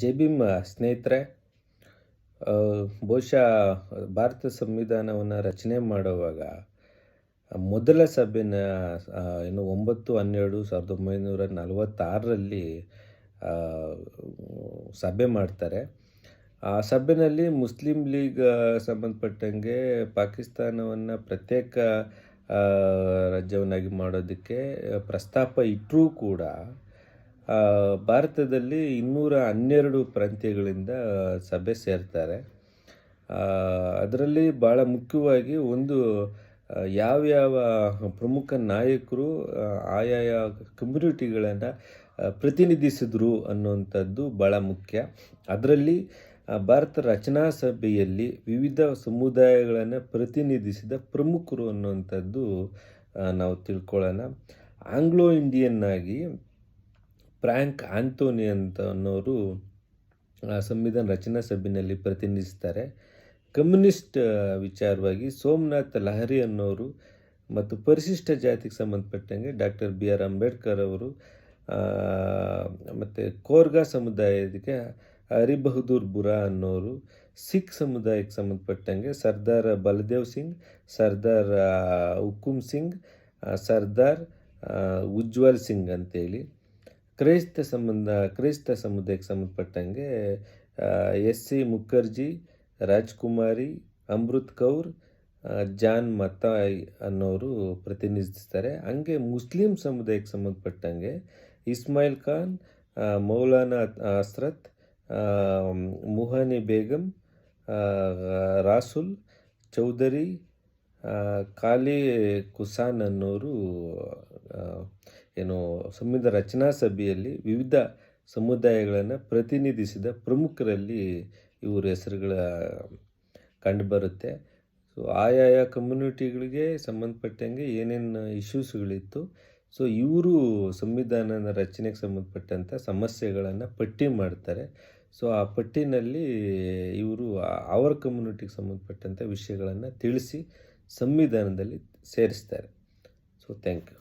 ಜೈ ಬಿಮ್ ಸ್ನೇಹಿತರೆ ಬಹುಶಃ ಭಾರತ ಸಂವಿಧಾನವನ್ನು ರಚನೆ ಮಾಡುವಾಗ ಮೊದಲ ಸಭೆನ ಏನು ಒಂಬತ್ತು, ಹನ್ನೆರಡು, ಸಾವಿರದ ಒಂಬೈನೂರ ನಲವತ್ತಾರರಲ್ಲಿ ಸಭೆ ಮಾಡ್ತಾರೆ. ಆ ಸಭೆಯಲ್ಲಿ ಮುಸ್ಲಿಂ ಲೀಗ್ ಸಂಬಂಧಪಟ್ಟಂಗೆ ಪಾಕಿಸ್ತಾನವನ್ನು ಪ್ರತ್ಯೇಕ ರಾಜ್ಯವನ್ನಾಗಿ ಮಾಡೋದಕ್ಕೆ ಪ್ರಸ್ತಾಪ ಇಟ್ಟರೂ ಕೂಡ ಭಾರತದಲ್ಲಿ ಇನ್ನೂರ ಹನ್ನೆರಡು ಪ್ರಾಂತ್ಯಗಳಿಂದ ಸಭೆ ಸೇರ್ತಾರೆ. ಅದರಲ್ಲಿ ಭಾಳ ಮುಖ್ಯವಾಗಿ ಒಂದು ಯಾವ್ಯಾವ ಪ್ರಮುಖ ನಾಯಕರು ಆಯಾಯ ಕಮ್ಯುನಿಟಿಗಳನ್ನು ಪ್ರತಿನಿಧಿಸಿದ್ರು ಅನ್ನುವಂಥದ್ದು ಭಾಳ ಮುಖ್ಯ. ಅದರಲ್ಲಿ ಭಾರತ ರಚನಾ ಸಭೆಯಲ್ಲಿ ವಿವಿಧ ಸಮುದಾಯಗಳನ್ನು ಪ್ರತಿನಿಧಿಸಿದ ಪ್ರಮುಖರು ಅನ್ನುವಂಥದ್ದು ನಾವು ತಿಳ್ಕೊಳ್ಳೋಣ. ಆಂಗ್ಲೋ ಇಂಡಿಯನ್ ಆಗಿ ಫ್ರ್ಯಾಂಕ್ ಆಂಥೋನಿ ಅಂತ ಅನ್ನೋರು ಆ, ಸಂವಿಧಾನ ರಚನಾ ಸಭೆಯಲ್ಲಿ ಪ್ರತಿನಿಧಿಸ್ತಾರೆ. ಕಮ್ಯುನಿಸ್ಟ್ ವಿಚಾರವಾಗಿ ಸೋಮನಾಥ್ ಲಹರಿ ಅನ್ನೋರು ಮತ್ತು ಪರಿಶಿಷ್ಟ ಜಾತಿಗೆ ಸಂಬಂಧಪಟ್ಟಂಗೆ ಡಾಕ್ಟರ್ ಬಿ ಆರ್ ಅಂಬೇಡ್ಕರ್ ಅವರು ಮತ್ತು ಕೋರ್ಗಾ ಸಮುದಾಯಕ್ಕೆ ಹರಿಬಹದ್ದೂರ್ ಬುರಾ ಅನ್ನೋರು ಸಿಖ್ ಸಮುದಾಯಕ್ಕೆ ಸಂಬಂಧಪಟ್ಟಂಗೆ ಸರ್ದಾರ್ ಬಲದೇವ್ ಸಿಂಗ್ ಸರ್ದಾರ್ ಹುಕುಮ್ ಸಿಂಗ್ ಸರ್ದಾರ್ ಉಜ್ವಲ್ ಸಿಂಗ್ ಅಂತೇಳಿ. ಕ್ರೈಸ್ತ ಸಂಬಂಧ, ಕ್ರೈಸ್ತ ಸಮುದಾಯಕ್ಕೆ ಸಂಬಂಧಪಟ್ಟಂಗೆ S C Mukherjee, Rajkumari, Amrit Kaur John Mathai ಅನ್ನೋರು ಪ್ರತಿನಿಧಿಸ್ತಾರೆ. ಹಂಗೆ ಮುಸ್ಲಿಂ ಸಮುದಾಯಕ್ಕೆ ಸಂಬಂಧಪಟ್ಟಂಗೆ ಇಸ್ಮಾಯಿಲ್ ಖಾನ್ ಮೌಲಾನಾ ಅಸ್ರತ್ ಮುಹಾನಿ ಬೇಗಂ ರಾಸುಲ್ ಚೌಧರಿ ಖಾಲಿ ಕುಸಾನ್ ಅನ್ನೋರು ಏನು ಸಂವಿಧಾನ ರಚನಾ ಸಭೆಯಲ್ಲಿ ವಿವಿಧ ಸಮುದಾಯಗಳನ್ನು ಪ್ರತಿನಿಧಿಸಿದ ಪ್ರಮುಖರಲ್ಲಿ ಇವ್ರ ಹೆಸರುಗಳ ಕಂಡುಬರುತ್ತೆ ಸೊ ಆಯಾಯ ಕಮ್ಯುನಿಟಿಗಳಿಗೆ ಸಂಬಂಧಪಟ್ಟಂಗೆ ಏನೇನು ಇಶ್ಯೂಸ್ಗಳಿತ್ತು ಸೊ ಇವರು ಸಂವಿಧಾನದ ರಚನೆಗೆ ಸಂಬಂಧಪಟ್ಟಂಥ ಸಮಸ್ಯೆಗಳನ್ನು ಪಟ್ಟಿ ಮಾಡ್ತಾರೆ. ಸೊ ಆ ಪಟ್ಟಿನಲ್ಲಿ ಇವರು ಅವರ ಕಮ್ಯುನಿಟಿಗೆ ಸಂಬಂಧಪಟ್ಟಂಥ ವಿಷಯಗಳನ್ನು ತಿಳಿಸಿ ಸಂವಿಧಾನದಲ್ಲಿ ಸೇರಿಸ್ತಾರೆ. So thank you